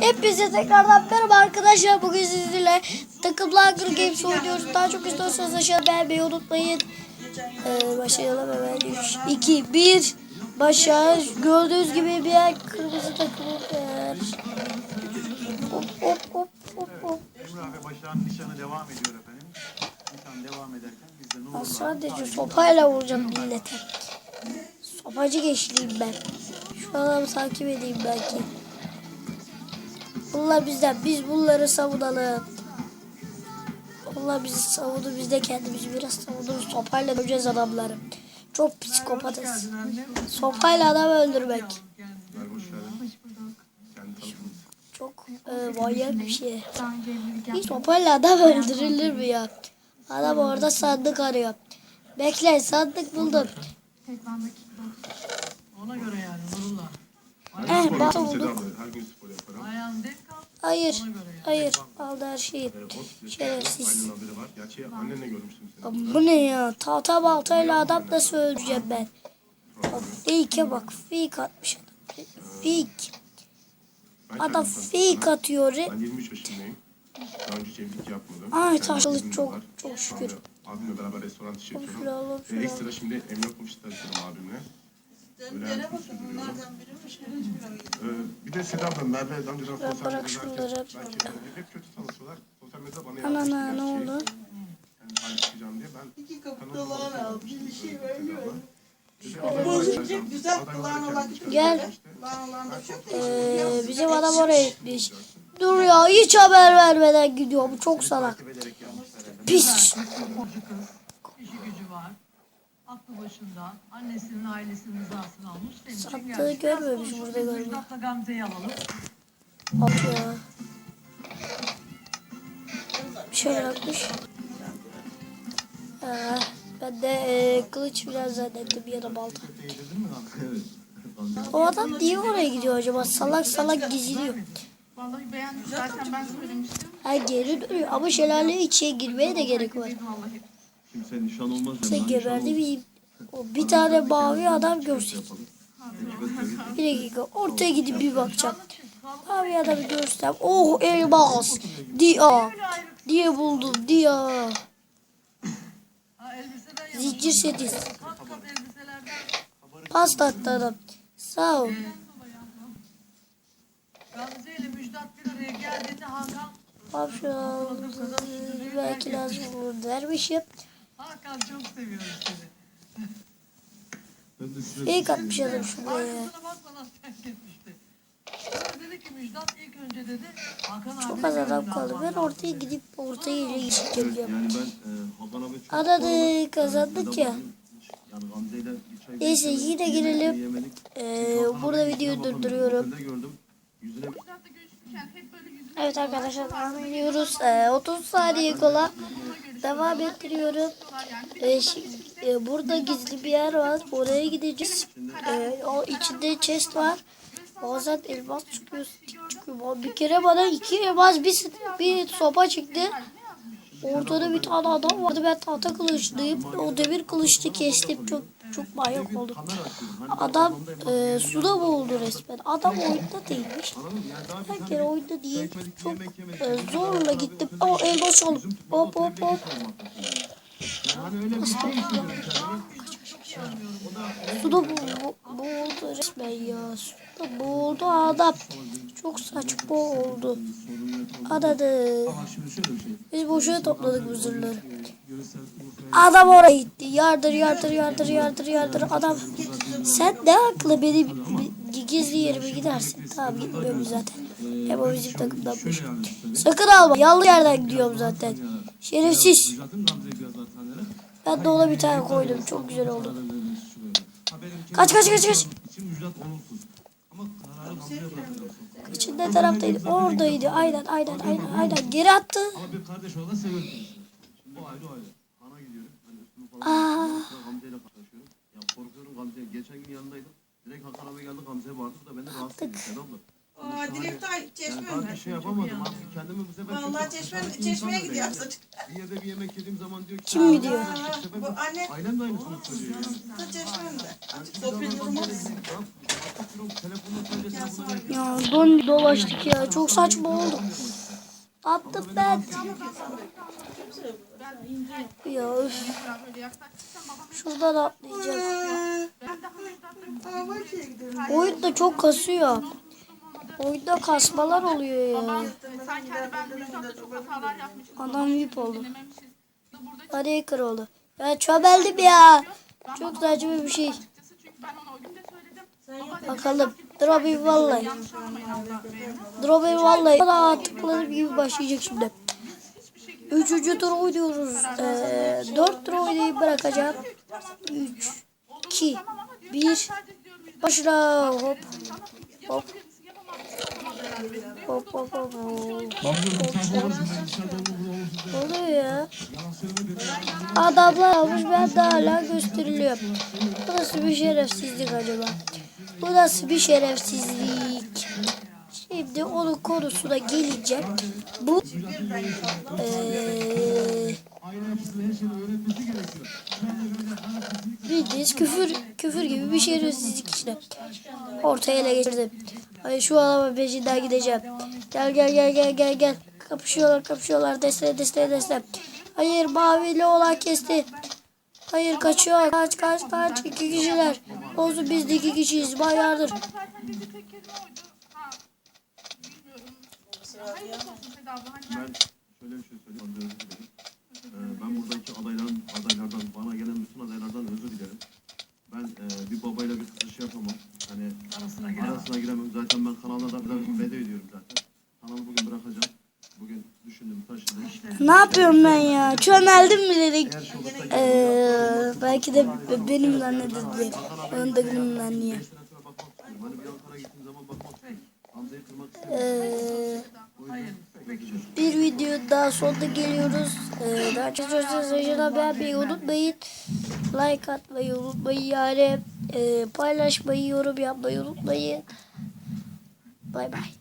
Hepinize tekrardan merhaba arkadaşlar. Bugün sizinle takımlar Hunger Games oynuyoruz. Daha çok istiyorsanız aşağı beğenmeyi unutmayın. Ee, başlayalım hemen. 3, 2, 1. Başa. Gördüğünüz gibi bir yer kırmızı takımı var. Hop hop hop hop hop. Emre abi Başak'ın nişanı devam ediyor efendim. Nişan devam ederken biz de Ben Nurullah. sadece sopayla vuracağım millete. Sopacı geçliyim ben. Şu adamı takip edeyim belki. Bunlar bizden. Biz bunları savunalım. Onlar bizi savundu. Biz de kendimizi biraz savunuruz. Sopayla döveceğiz adamları. Çok psikopatız. Sopayla adam öldürmek. Çok e, manyak bir şey. Hiç sopayla adam öldürülür mü ya? Adam orada sandık arıyor. Bekle sandık buldum. Ona göre yani Eh. Her gün spor yaparım. Ayağın denk al. Hayır. Hayır. Aldı her şeyi. Şerefsiz. Annenin haberi var. Gerçi annenle görmüştüm seni. Bu ne ya? Tahta baltayla adam nasıl öldüreceğim ben? Fake'e bak. Fake atmış adam. Fake. Ben Adam fake atıyor. Ben 23 yaşındayım. Daha önce evlilik yapmadım. Ay, taşlı çok- var. çok şükür. Abimle beraber restoran alalım, Ee, ekstra şimdi emlak ofisi çalışıyorum Ee, bir de Seda abla Merve daha önceden sosyal bırak medyada şunları. herkes- belki hep kötü tanışıyorlar. Sosyal medyada bana Ana yazmıştı ana ne gerçi. oldu? Yani paylaşacağım diye ben İki kapı dolar bakıyorum. al. Bir şey aday olacağım. Güzel Aday kulağına olacağım. bak. Gel. Bağlarında çok Ee, bizim adam oraya gitmiş. Dur ya hiç haber vermeden gidiyor. Bu çok salak. Pis. Aklı başında. Annesinin ailesinin rızasını almış. Sattığı görmemiş, burada görmüyor. Müjdat'la Gamze'yi alalım. Bak ya. Bir şey bırakmış. Ha, ben de e, kılıç biraz zannettim ya da balta. O adam niye oraya gidiyor acaba? Salak salak gizliyor. Vallahi beğendim. Zaten ben söylemiştim. Ha geri dönüyor ama şelale içine girmeye de gerek var. Vallahi. Kimse nişan olmaz Sen yani. geberdi miyim? O bir tane mavi adam görsek. Bir dakika ortaya gidip bir bakacağım. Mavi adamı görsem. Oh elmas. Dia. Diye buldum. Dia. Zincir seti. Pasta attı adam. Sağ ol. Gamze ile Müjdat bir araya geldiğinde Hakan Papşal. Belki lazım olur dermişim. Hakan çok seviyorum seni. Ben de size Fake atmış adam şuraya. Arkasına bakmadan terk etmişti. Sonra dedi ki Müjdat ilk önce dedi Hakan abi Çok az adam kaldı. Ben ortaya gidip ortaya ile geçip geleceğim. yani ben e, Hakan abi çok Aradık kazandık ya. yani Gamze'yle bir çay Neyse yine girelim. Ee, burada videoyu durduruyorum. Gördüm. Yüzüne Müjdat'la görüşürken hep böyle yüzüme Evet arkadaşlar devam. Ee, 30 saniye kola devam ettiriyorum. Ee, şi- e, burada gizli bir yer var. Oraya gideceğiz. Ee, o içinde chest var. Bazen elmas çıkıyor. çıkıyor. Bir kere bana iki elmas bir, bir sopa çıktı. Ortada bir tane adam vardı. Ben tahta kılıçlıyım. O demir kılıçlı kestim. Çok çok manyak oldum. Adam e, suda boğuldu resmen. Adam oyunda değilmiş. Her kere oyunda değil. Çok e, zorla gittim. O elmas aldım. Hop hop hop. kendimi. Suda bo- boğuldu resmen ya. Suda boğuldu adam. Çok saçma oldu. Adadı. Biz boşuna topladık bu zırhları. Adam oraya gitti. Yardır yardır yardır yardır yardır. Adam sen ne aklı benim bi- gizli yerime gidersin. Tamam gitmiyorum zaten. Hem o bizim takımdanmış. Sakın alma. Yanlış yerden gidiyorum zaten. Şerefsiz. Ben de ona bir tane koydum. Çok güzel oldu. Kaç kaç kaç kaç. Ne taraftaydı? Oradaydı. Aynen aynen aynen aynen. Geri attı. Ama bir kardeş olarak seviyorum. O ayrı ayrı. Han'a gidiyorum. Hani üstümü falan. Sonra Gamze'yle karşılaşıyorum. Ya korkuyorum Gamze'ye. Geçen gün yanındaydım. Direkt Hakan abi geldi Gamze'ye bağırdı da beni rahatsız etti. Sen abla. Aa direkt ay Yani çeşme mi? bir şey yapamadım abi. Kendimi bu sefer... Vallahi çeşme, çeşmeye gidiyor çocuk. Bir yerde bir yemek yediğim zaman diyor ki... Kim "Aa, gidiyor?" bu sefer Bu anne Ailem de aynısını söylüyor yani. da Bir zaman sopil telefona Ya don dolaştık ya. Çok saçma oldu. Attım ben. Ya öf. Şuradan atlayacağım. ben Aa gidelim. Oyun da çok kasıyor. Oyunda kasmalar oluyor ya. sanki hani ben Müjdat'ta çok hatalar yapmışım. Adam VIP oldu. Araya kır oldu. Ya çömeldim ya. Çok saçma bir şey. açıkçası çünkü ben ona o gün de söyledim. Baba Bakalım. Drobi vallahi. Drobi vallahi. Daha tıkladığım gibi başlayacak şimdi. Üçüncü tur oynuyoruz. Ee, dört tur oynayıp bırakacağım. Üç, iki, bir. Başla. Hop. Hop. Hop oluyor ya? Adamlar almış ben de hala gösteriliyorum. Bu nasıl bir şerefsizlik acaba? Bu nasıl bir şerefsizlik? Şimdi onun konusuna geleceğim. Bu eee bildiğiniz küfür küfür gibi bir şerefsizlik işte. Ortaya ele geçirdim. Ay şu adama peşinden gideceğim. Gel gel gel gel gel gel. Kapışıyorlar kapışıyorlar. Deste deste deste. Hayır mavili olan kesti. Hayır kaçıyor. Kaç kaç kaç. İki kişiler. Olsun biz de iki kişiyiz. Bayağıdır. Ben şöyle bir şey söyleyeyim. Ee, ben buradaki adayların, adaylardan, bana gelen bütün adaylardan özür dilerim. Ben e, bir babayla bir kızı şey yapamam. Hani Arasına giremem. arasına giremem. Zaten ben kanalda da biraz veda ediyorum zaten. Kanalı bugün bırakacağım. Bugün düşündüm, taşıdım. Ne yapıyorum ben ya? Çömeldim olursa Ee, belki de benimle ne dedi. Onun da benimle niye. Ee, bir video daha sonuna geliyoruz. Ee, daha çok aşağıdan beğenmeyi unutmayın. Like atmayı unutmayın yani. Ee, paylaşmayı, yorum yapmayı unutmayın. Bay bay.